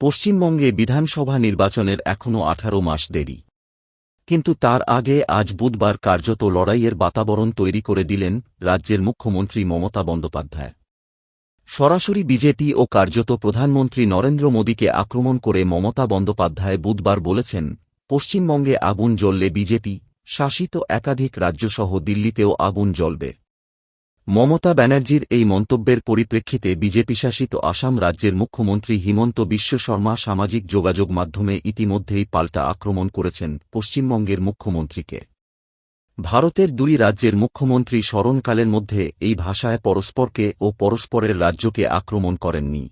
পশ্চিমবঙ্গে বিধানসভা নির্বাচনের এখনও আঠারো মাস দেরি। কিন্তু তার আগে আজ বুধবার কার্যত লড়াইয়ের বাতাবরণ তৈরি করে দিলেন রাজ্যের মুখ্যমন্ত্রী মমতা বন্দ্যোপাধ্যায়। সরাসরি বিজেপি ও কার্যত প্রধানমন্ত্রী নরেন্দ্র মোদীকে আক্রমণ করে মমতা বন্দ্যোপাধ্যায় বুধবার বলেছেন, পশ্চিমবঙ্গে আগুন জ্বললে বিজেপি, শাসিত একাধিক রাজ্যসহ দিল্লিতেও আগুন জ্বলবে। মমতা ব্যানার্জির এই মন্তব্যের পরিপ্রেক্ষিতে বিজেপি শাসিত আসাম রাজ্যের মুখ্যমন্ত্রী হিমন্ত বিশ্ব শর্মা সামাজিক যোগাযোগ মাধ্যমে ইতিমধ্যেই পাল্টা আক্রমণ করেছেন পশ্চিমবঙ্গের মুখ্যমন্ত্রীকে। ভারতের দুই রাজ্যের মুখ্যমন্ত্রী স্মরণকালের মধ্যে এই ভাষায় পরস্পরকে ও পরস্পরের রাজ্যকে আক্রমণ করেননি।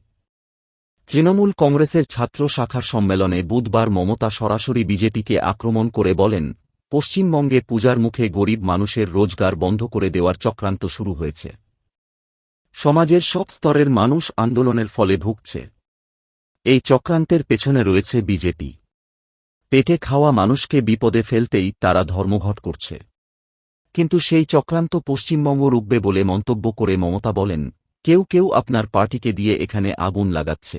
তৃণমূল কংগ্রেসের ছাত্র শাখার সম্মেলনে বুধবার মমতা সরাসরি বিজেপিকে আক্রমণ করে বলেন পশ্চিমবঙ্গে পূজার মুখে গরিব মানুষের রোজগার বন্ধ করে দেওয়ার চক্রান্ত শুরু হয়েছে। সমাজের সব স্তরের মানুষ আন্দোলনের ফলে ভুগছে। এই চক্রান্তের পেছনে রয়েছে বিজেপি। পেটে খাওয়া মানুষকে বিপদে ফেলতেই তারা ধর্মঘট করছে। কিন্তু সেই চক্রান্ত পশ্চিমবঙ্গ রুখবে বলে মন্তব্য করে মমতা বলেন, কেউ কেউ আপনার পার্টিকে দিয়ে এখানে আগুন লাগাচ্ছে।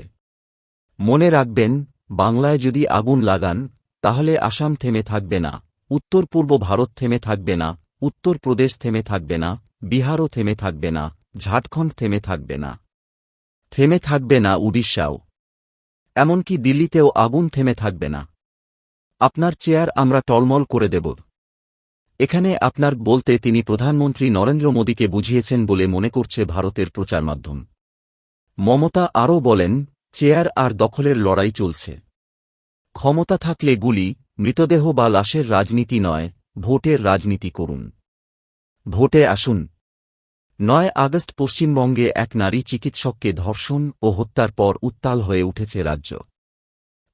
মনে রাখবেন, বাংলায় যদি আগুন লাগান, তাহলে আসাম থেমে থাকবে না। উত্তর পূর্ব ভারত থেমে থাকবে না উত্তরপ্রদেশ থেমে থাকবে না, বিহারও থেমে থাকবে না, ঝাড়খণ্ড থেমে থাকবে না। থেমে থাকবে না উড়িষ্যাও। এমনকি দিল্লিতেও আগুন থেমে থাকবে না। আপনার চেয়ার আমরা টলমল করে দেব। এখানে আপনার বলতে তিনি প্রধানমন্ত্রী নরেন্দ্র মোদীকে বুঝিয়েছেন বলে মনে করছে ভারতের প্রচার মাধ্যম। মমতা আরও বলেন, চেয়ার আর দখলের লড়াই চলছে। ক্ষমতা থাকলে গুলি মৃতদেহ বা লাশের রাজনীতি নয়, ভোটের রাজনীতি করুন। ভোটে আসুন। নয় আগস্ট পশ্চিমবঙ্গে এক নারী চিকিৎসককে ধর্ষণ ও হত্যার পর উত্তাল হয়ে উঠেছে রাজ্য।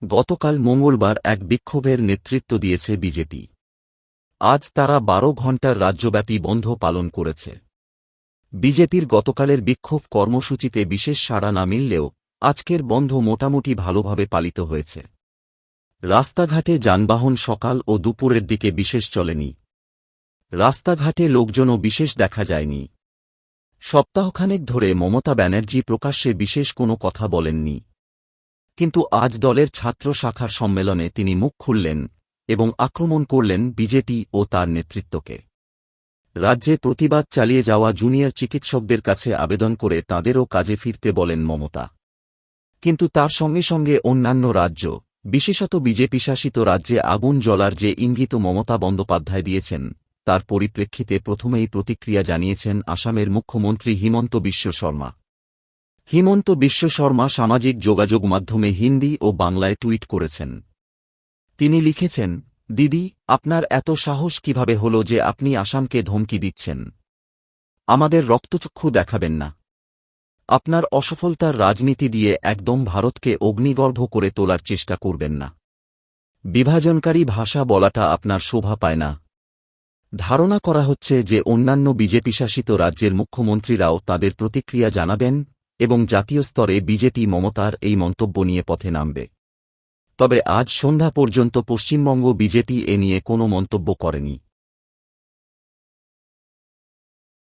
গতকাল মঙ্গলবার এক বিক্ষোভের নেতৃত্ব দিয়েছে বিজেপি। আজ তারা বারো ঘণ্টার রাজ্যব্যাপী বন্ধ পালন করেছে। বিজেপির গতকালের বিক্ষোভ কর্মসূচিতে বিশেষ সাড়া না মিললেও আজকের বন্ধ মোটামুটি ভালোভাবে পালিত হয়েছে। রাস্তাঘাটে যানবাহন সকাল ও দুপুরের দিকে বিশেষ চলেনি। রাস্তাঘাটে লোকজনও বিশেষ দেখা যায়নি। সপ্তাহখানেক ধরে মমতা ব্যানার্জি প্রকাশ্যে বিশেষ কোনো কথা বলেননি। কিন্তু আজ দলের ছাত্র শাখার সম্মেলনে তিনি মুখ খুললেন এবং আক্রমণ করলেন বিজেপি ও তার নেতৃত্বকে। রাজ্যে প্রতিবাদ চালিয়ে যাওয়া জুনিয়র চিকিৎসকদের কাছে আবেদন করে তাঁদেরও কাজে ফিরতে বলেন মমতা। কিন্তু তার সঙ্গে সঙ্গে অন্যান্য রাজ্য বিশেষত বিজেপি শাসিত রাজ্যে আগুন জ্বলার যে ইঙ্গিত মমতা বন্দ্যোপাধ্যায় দিয়েছেন, তার পরিপ্রেক্ষিতে প্রথমেই প্রতিক্রিয়া জানিয়েছেন আসামের মুখ্যমন্ত্রী হিমন্ত বিশ্ব শর্মা। হিমন্ত বিশ্ব শর্মা সামাজিক যোগাযোগ মাধ্যমে হিন্দি ও বাংলায় টুইট করেছেন। তিনি লিখেছেন, দিদি, আপনার এত সাহস কীভাবে হল যে আপনি আসামকে ধমকি দিচ্ছেন? আমাদের রক্তচক্ষু দেখাবেন না। আপনার অসফলতার রাজনীতি দিয়ে একদম ভারতকে অগ্নিগর্ভ করে তোলার চেষ্টা করবেন না। বিভাজনকারী ভাষা বলাটা আপনার শোভা পায় না। ধারণা করা হচ্ছে যে অন্যান্য বিজেপি শাসিত রাজ্যের মুখ্যমন্ত্রীরাও তাদের প্রতিক্রিয়া জানাবেন এবং জাতীয় স্তরে বিজেপি মমতার এই মন্তব্য নিয়ে পথে নামবে। তবে আজ সন্ধ্যা পর্যন্ত পশ্চিমবঙ্গ বিজেপি এ নিয়ে কোনো মন্তব্য করেনি।